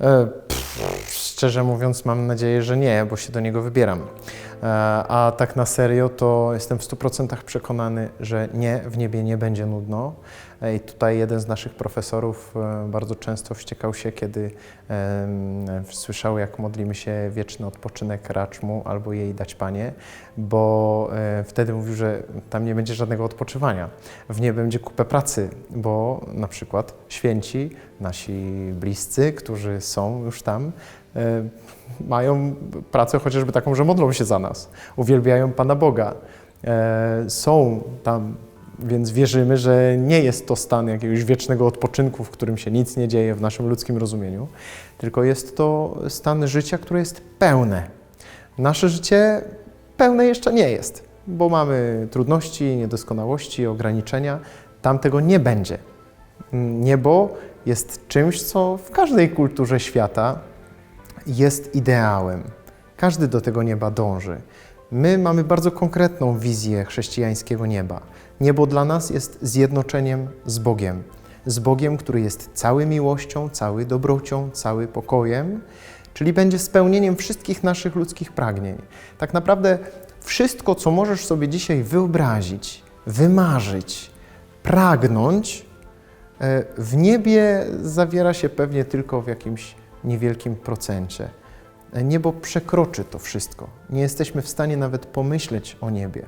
E, pff, Szczerze mówiąc, mam nadzieję, że nie, bo się do niego wybieram. E, A tak na serio, to jestem w 100% przekonany, że nie, w niebie nie będzie nudno. I tutaj jeden z naszych profesorów e, bardzo często wściekał się, kiedy słyszał, jak modlimy się wieczny odpoczynek racz mu albo jej dać Panie, bo e, wtedy mówił, że tam nie będzie żadnego odpoczywania. W niebie będzie kupę pracy, bo na przykład święci, nasi bliscy, którzy są już tam, e, mają pracę chociażby taką, że modlą się za nas, uwielbiają Pana Boga. Są tam, więc wierzymy, że nie jest to stan jakiegoś wiecznego odpoczynku, w którym się nic nie dzieje w naszym ludzkim rozumieniu, tylko jest to stan życia, które jest pełne. Nasze życie pełne jeszcze nie jest, bo mamy trudności, niedoskonałości, ograniczenia. Tam tego nie będzie. Niebo jest czymś, co w każdej kulturze świata jest ideałem. Każdy do tego nieba dąży. My mamy bardzo konkretną wizję chrześcijańskiego nieba. Niebo dla nas jest zjednoczeniem z Bogiem. Z Bogiem, który jest cały miłością, cały dobrocią, cały pokojem, czyli będzie spełnieniem wszystkich naszych ludzkich pragnień. Tak naprawdę wszystko, co możesz sobie dzisiaj wyobrazić, wymarzyć, pragnąć, E, W niebie zawiera się pewnie tylko w jakimś niewielkim procencie. E, Niebo przekroczy to wszystko. Nie jesteśmy w stanie nawet pomyśleć o niebie.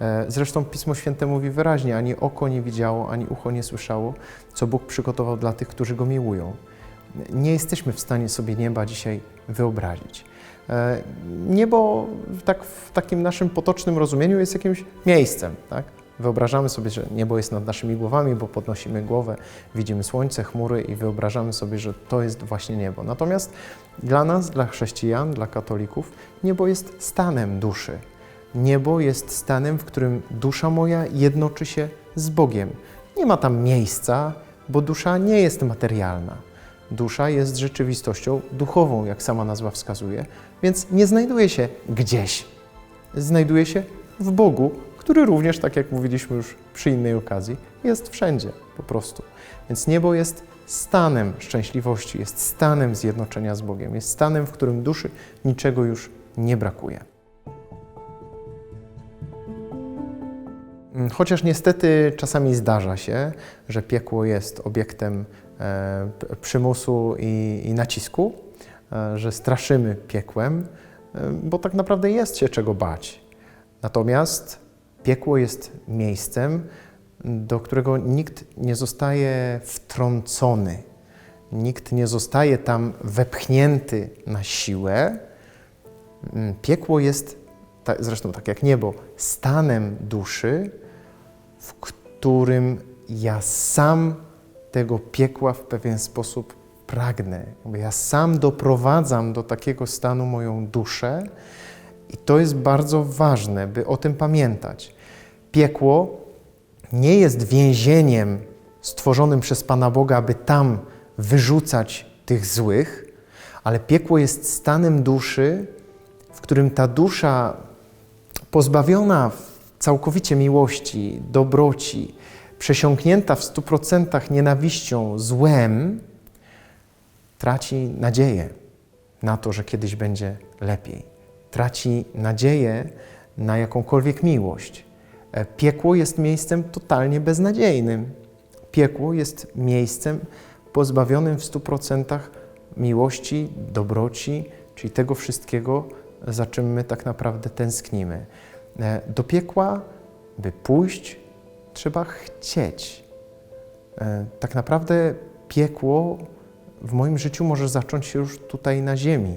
E, Zresztą Pismo Święte mówi wyraźnie: ani oko nie widziało, ani ucho nie słyszało, co Bóg przygotował dla tych, którzy go miłują. Nie jesteśmy w stanie sobie nieba dzisiaj wyobrazić. E, Niebo tak, w takim naszym potocznym rozumieniu jest jakimś miejscem, tak? Wyobrażamy sobie, że niebo jest nad naszymi głowami, bo podnosimy głowę, widzimy słońce, chmury i wyobrażamy sobie, że to jest właśnie niebo. Natomiast dla nas, dla chrześcijan, dla katolików, niebo jest stanem duszy. Niebo jest stanem, w którym dusza moja jednoczy się z Bogiem. Nie ma tam miejsca, bo dusza nie jest materialna. Dusza jest rzeczywistością duchową, jak sama nazwa wskazuje, więc nie znajduje się gdzieś. Znajduje się w Bogu, który również, tak jak mówiliśmy już przy innej okazji, jest wszędzie po prostu. Więc niebo jest stanem szczęśliwości, jest stanem zjednoczenia z Bogiem, jest stanem, w którym duszy niczego już nie brakuje. Mm, Chociaż niestety czasami zdarza się, że piekło jest obiektem e, przymusu i, i nacisku, e, że straszymy piekłem, e, bo tak naprawdę jest się czego bać. Natomiast piekło jest miejscem, do którego nikt nie zostaje wtrącony, nikt nie zostaje tam wepchnięty na siłę. Mm, Piekło jest, zresztą tak jak niebo, stanem duszy, w którym ja sam tego piekła w pewien sposób pragnę. Ja sam doprowadzam do takiego stanu moją duszę i to jest bardzo ważne, by o tym pamiętać. Piekło nie jest więzieniem stworzonym przez Pana Boga, aby tam wyrzucać tych złych, ale piekło jest stanem duszy, w którym ta dusza pozbawiona całkowicie miłości, dobroci, przesiąknięta w stu procentach nienawiścią, złem, traci nadzieję na to, że kiedyś będzie lepiej. Traci nadzieję na jakąkolwiek miłość. E, Piekło jest miejscem totalnie beznadziejnym. Piekło jest miejscem pozbawionym w stu procentach miłości, dobroci, czyli tego wszystkiego, za czym my tak naprawdę tęsknimy. E, Do piekła, by pójść, trzeba chcieć. E, Tak naprawdę piekło w moim życiu może zacząć się już tutaj na ziemi.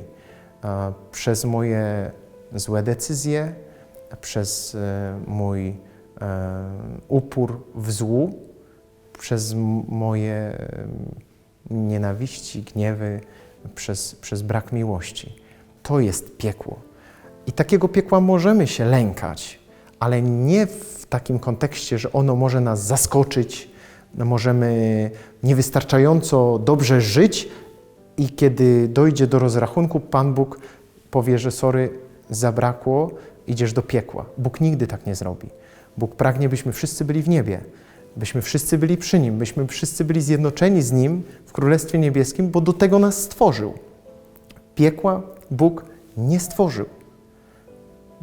Przez moje złe decyzje, przez mój upór w złu, przez moje e, nienawiści, gniewy, przez, przez brak miłości. To jest piekło. I takiego piekła możemy się lękać, ale nie w takim kontekście, że ono może nas zaskoczyć, możemy niewystarczająco dobrze żyć i kiedy dojdzie do rozrachunku, Pan Bóg powie, że sorry, zabrakło, idziesz do piekła. Bóg nigdy tak nie zrobi. Bóg pragnie, byśmy wszyscy byli w niebie, byśmy wszyscy byli przy Nim, byśmy wszyscy byli zjednoczeni z Nim w Królestwie Niebieskim, bo do tego nas stworzył. Piekła Bóg nie stworzył.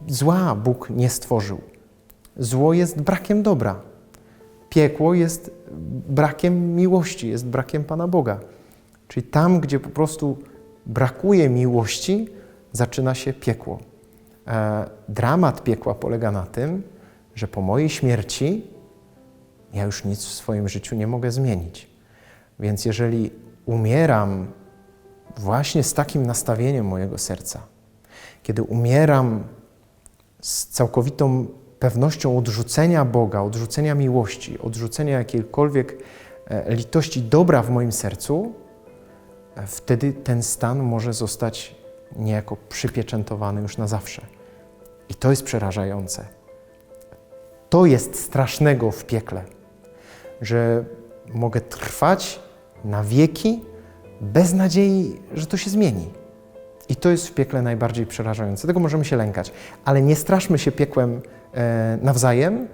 Zła Bóg nie stworzył. Zło jest brakiem dobra. Piekło jest brakiem miłości, jest brakiem Pana Boga. Czyli tam, gdzie po prostu brakuje miłości, zaczyna się piekło. E, dramat piekła polega na tym, że po mojej śmierci ja już nic w swoim życiu nie mogę zmienić. Więc jeżeli umieram właśnie z takim nastawieniem mojego serca, kiedy umieram z całkowitą pewnością odrzucenia Boga, odrzucenia miłości, odrzucenia jakiejkolwiek e, litości dobra w moim sercu, e, wtedy ten stan może zostać niejako przypieczętowany już na zawsze. I to jest przerażające. To jest strasznego w piekle, że mogę trwać na wieki bez nadziei, że to się zmieni. I to jest w piekle najbardziej przerażające. Tego możemy się lękać, ale nie straszmy się piekłem e, nawzajem,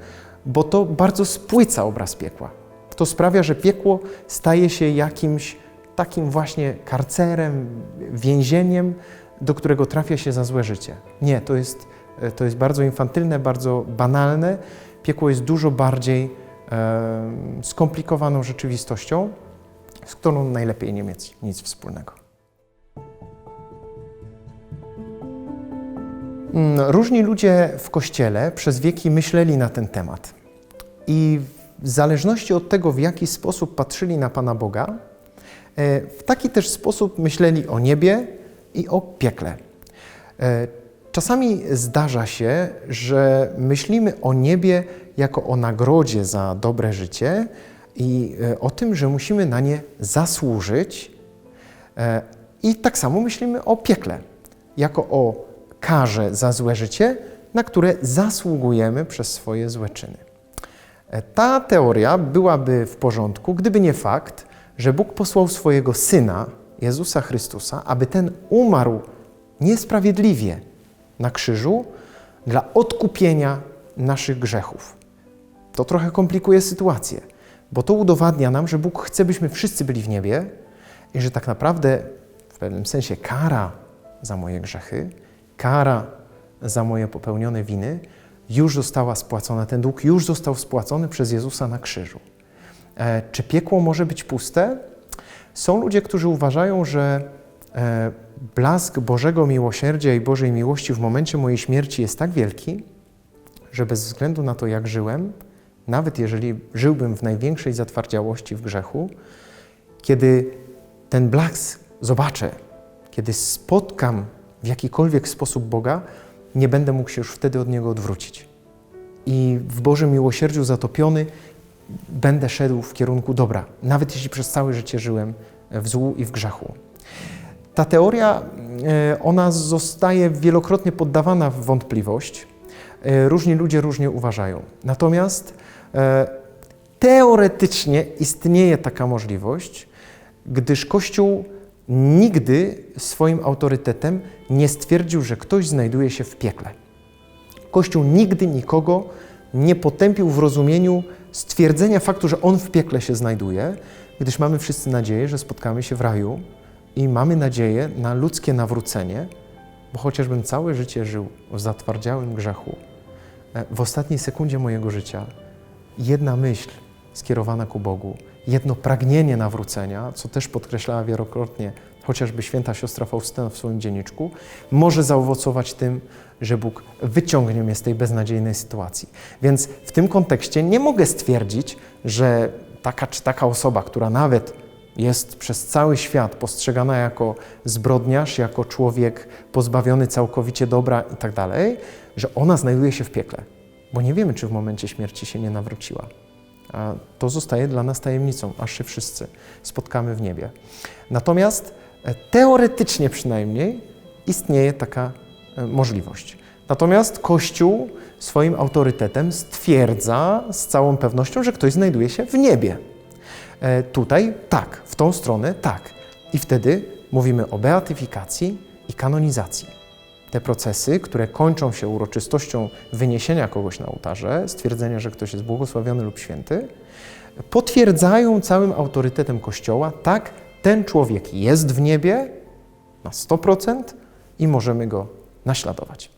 bo to bardzo spłyca obraz piekła. To sprawia, że piekło staje się jakimś takim właśnie karcerem, więzieniem, do którego trafia się za złe życie. Nie, to jest, e, to jest bardzo infantylne, bardzo banalne. Piekło jest dużo bardziej e, skomplikowaną rzeczywistością, z którą najlepiej nie mieć nic wspólnego. Mm, Różni ludzie w kościele przez wieki myśleli na ten temat. I w zależności od tego, w jaki sposób patrzyli na Pana Boga, e, w taki też sposób myśleli o niebie i o piekle. Czasami zdarza się, że myślimy o niebie jako o nagrodzie za dobre życie i e, o tym, że musimy na nie zasłużyć. E, I tak samo myślimy o piekle, jako o karze za złe życie, na które zasługujemy przez swoje złe czyny. E, Ta teoria byłaby w porządku, gdyby nie fakt, że Bóg posłał swojego Syna, Jezusa Chrystusa, aby ten umarł niesprawiedliwie na krzyżu dla odkupienia naszych grzechów. To trochę komplikuje sytuację, bo to udowadnia nam, że Bóg chce, byśmy wszyscy byli w niebie i że tak naprawdę w pewnym sensie kara za moje grzechy, kara za moje popełnione winy już została spłacona. Ten dług już został spłacony przez Jezusa na krzyżu. E, czy piekło może być puste? Są ludzie, którzy uważają, że e, blask Bożego miłosierdzia i Bożej miłości w momencie mojej śmierci jest tak wielki, że bez względu na to, jak żyłem, nawet jeżeli żyłbym w największej zatwardziałości w grzechu, kiedy ten blask zobaczę, kiedy spotkam w jakikolwiek sposób Boga, nie będę mógł się już wtedy od Niego odwrócić. I w Bożym miłosierdziu zatopiony będę szedł w kierunku dobra, nawet jeśli przez całe życie żyłem w złu i w grzechu. Ta teoria, e, ona zostaje wielokrotnie poddawana w wątpliwość. E, Różni ludzie różnie uważają. Natomiast e, teoretycznie istnieje taka możliwość, gdyż Kościół nigdy swoim autorytetem nie stwierdził, że ktoś znajduje się w piekle. Kościół nigdy nikogo nie potępił w rozumieniu stwierdzenia faktu, że on w piekle się znajduje, gdyż mamy wszyscy nadzieję, że spotkamy się w raju i mamy nadzieję na ludzkie nawrócenie, bo chociażbym całe życie żył w zatwardziałym grzechu, e, w ostatniej sekundzie mojego życia jedna myśl skierowana ku Bogu, jedno pragnienie nawrócenia, co też podkreślała wielokrotnie chociażby święta siostra Faustyna w swoim dzienniczku, może zaowocować tym, że Bóg wyciągnie mnie z tej beznadziejnej sytuacji. Więc w tym kontekście nie mogę stwierdzić, że taka czy taka osoba, która nawet jest przez cały świat postrzegana jako zbrodniarz, jako człowiek pozbawiony całkowicie dobra i tak dalej, że ona znajduje się w piekle, bo nie wiemy, czy w momencie śmierci się nie nawróciła. A to zostaje dla nas tajemnicą, aż się wszyscy spotkamy w niebie. Natomiast e, teoretycznie przynajmniej istnieje taka e, możliwość. Natomiast Kościół swoim autorytetem stwierdza z całą pewnością, że ktoś znajduje się w niebie. E, Tutaj tak, w tą stronę tak. I wtedy mówimy o beatyfikacji i kanonizacji. te procesy, które kończą się uroczystością wyniesienia kogoś na ołtarze, stwierdzenia, że ktoś jest błogosławiony lub święty, potwierdzają całym autorytetem Kościoła, tak, ten człowiek jest w niebie na 100% i możemy go naśladować.